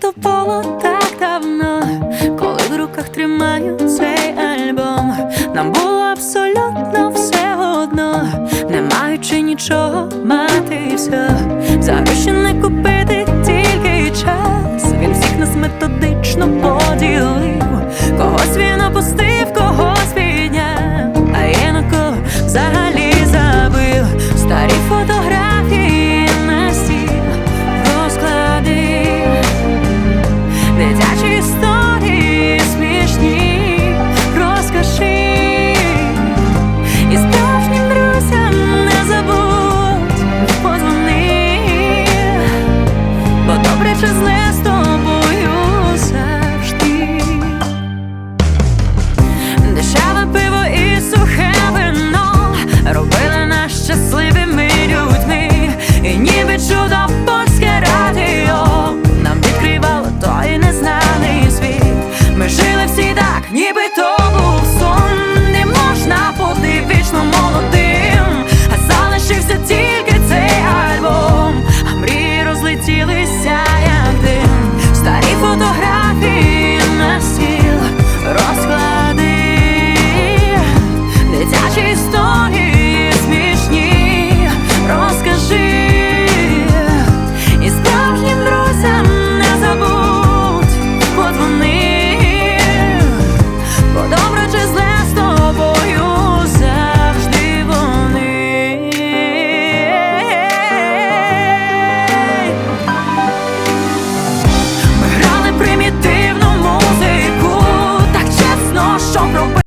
то було так давно, коли в руках тримаю цей альбом. Нам було абсолютно все одно, не маючи нічого мати і не купити тільки час. Він всіх нас методично поділив. вічне з тобою завжди. Дешеве пиво і сухе вино робили нас щасливими.